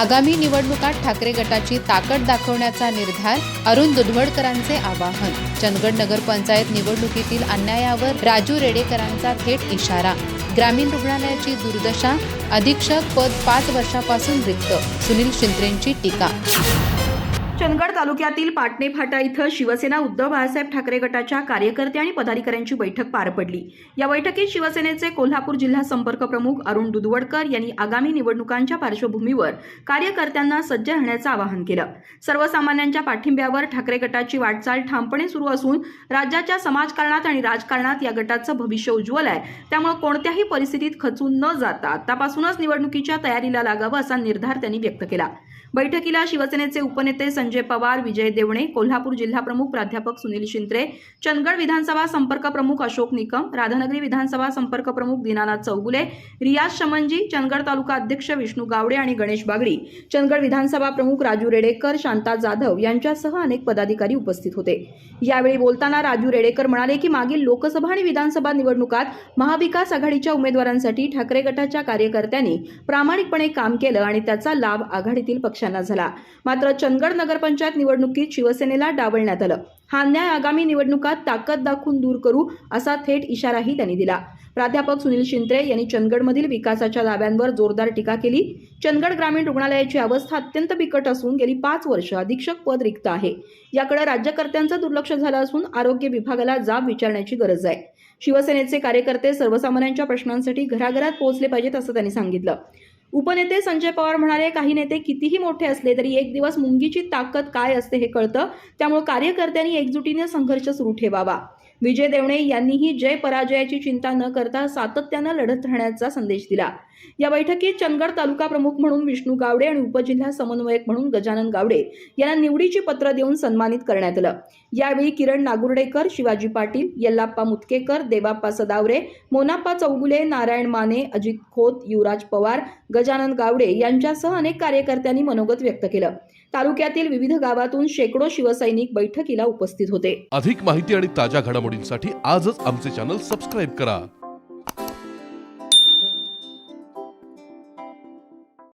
आगामी निवडणुकात ठाकरे गटाची ताकद दाखवण्याचा निर्धार अरुण दुधवडकरांचे आवाहन. चंदगड नगरपंचायत निवडणुकीतील अन्यायावर राजू रेडेकरांचा थेट इशारा. ग्रामीण रुग्णालयाची दुर्दशा अधीक्षक पद पाच वर्षापासून रिक्त सुनील शिंत्रेंची टीका. चंदगड तालुक्यातील पाटणे फाटा इथं शिवसेना उद्धव बाळासाहेब ठाकरे गटाच्या कार्यकर्ते आणि पदाधिकाऱ्यांची बैठक पार पडली. या बैठकीत शिवसेनेचे कोल्हापूर जिल्हा संपर्क प्रमुख अरुण दुधवडकर यांनी आगामी निवडणुकांच्या पार्श्वभूमीवर कार्यकर्त्यांना सज्ज राहण्याचं आवाहन केलं. सर्वसामान्यांच्या पाठिंब्यावर ठाकरे गटाची वाटचाल ठामपणे सुरू असून राज्याच्या समाजकारणात आणि राजकारणात या गटाचं भविष्य उज्ज्वल आहे. त्यामुळे कोणत्याही परिस्थितीत खचून न जाता आतापासूनच निवडणुकीच्या तयारीला लागावं असा निर्धार त्यांनी व्यक्त केला. बैठकीला शिवसेनेचे उपनेते संजय पवार विजय देवणे कोल्हापूर जिल्हा प्रमुख प्राध्यापक सुनील शिंत्रे चंदगड विधानसभा संपर्क प्रमुख अशोक निकम राधानगरी विधानसभा संपर्क प्रमुख दीनानाथ चौगुले रियाज शमनजी चंदगड तालुका अध्यक्ष विष्णू गावडे आणि गणेश बागडी चंदगड विधानसभा प्रमुख राजू रेडेकर शांता जाधव यांच्यासह अनेक पदाधिकारी उपस्थित होते. यावेळी बोलताना राजू रेडेकर म्हणाले की मागील लोकसभा आणि विधानसभा निवडणुकात महाविकास आघाडीच्या उमेदवारांसाठी ठाकरे गटाच्या कार्यकर्त्यांनी प्रामाणिकपणे काम केलं आणि त्याचा लाभ आघाडीतील पक्षांना झाला. मात्र चंदगड नगरपंचायत निवडणुकीत शिवसेनेला डावलण्यात आलं. हा अन्याय आगामी निवडणुकात ताकद दाखवून दूर करू असा थेट इशाराही त्यांनी दिला. प्राध्यापक सुनील शिंत्रे यांनी चंदगडमधील विकासाच्या दाव्यांवर जोरदार टीका केली. चंदगड ग्रामीण रुग्णालयाची अवस्था अत्यंत बिकट असून गेली पाच वर्ष अधीक्षक पद रिक्त आहे. याकडे राज्यकर्त्यांचं दुर्लक्ष झालं असून आरोग्य विभागाला जाब विचारण्याची गरज आहे. शिवसेनेचे कार्यकर्ते सर्वसामान्यांच्या प्रश्नांसाठी घराघरात पोहोचले पाहिजेत असं त्यांनी सांगितलं. उपनेते संजय पवार म्हणाले काही नेते कितीही मोठे असले तरी एक दिवस मुंगीची ताकद काय असते हे कळतं. त्यामुळे कार्यकर्त्यांनी एकजुटीने संघर्ष सुरू ठेवावा. विजय देवणे यांनीही जय पराजयाची चिंता न करता सातत्यानं लढत राहण्याचा संदेश दिला. या बैठकीत चंदगड तालुका प्रमुख म्हणून विष्णू गावडे आणि उपजिल्हा समन्वयक म्हणून गजानन गावडे यांना निवडीची पत्र देऊन सन्मानित करण्यात आलं. यावेळी किरण नागुर्डेकर शिवाजी पाटील यल्लाप्पा मुतकेकर देवाप्पा सदावरे मोनाप्पा चौगुले नारायण माने अजित खोत युवराज पवार गजानन गावडे यांच्यासह अनेक कार्यकर्त्यांनी मनोगत व्यक्त केलं. तालुक्यातील विविध गावातून शेकडो शिवसैनिक बैठकीला उपस्थित होते. अधिक माहिती आणि ताज्या घडामोडींसाठी आजच आमचे चॅनल सबस्क्राईब करा.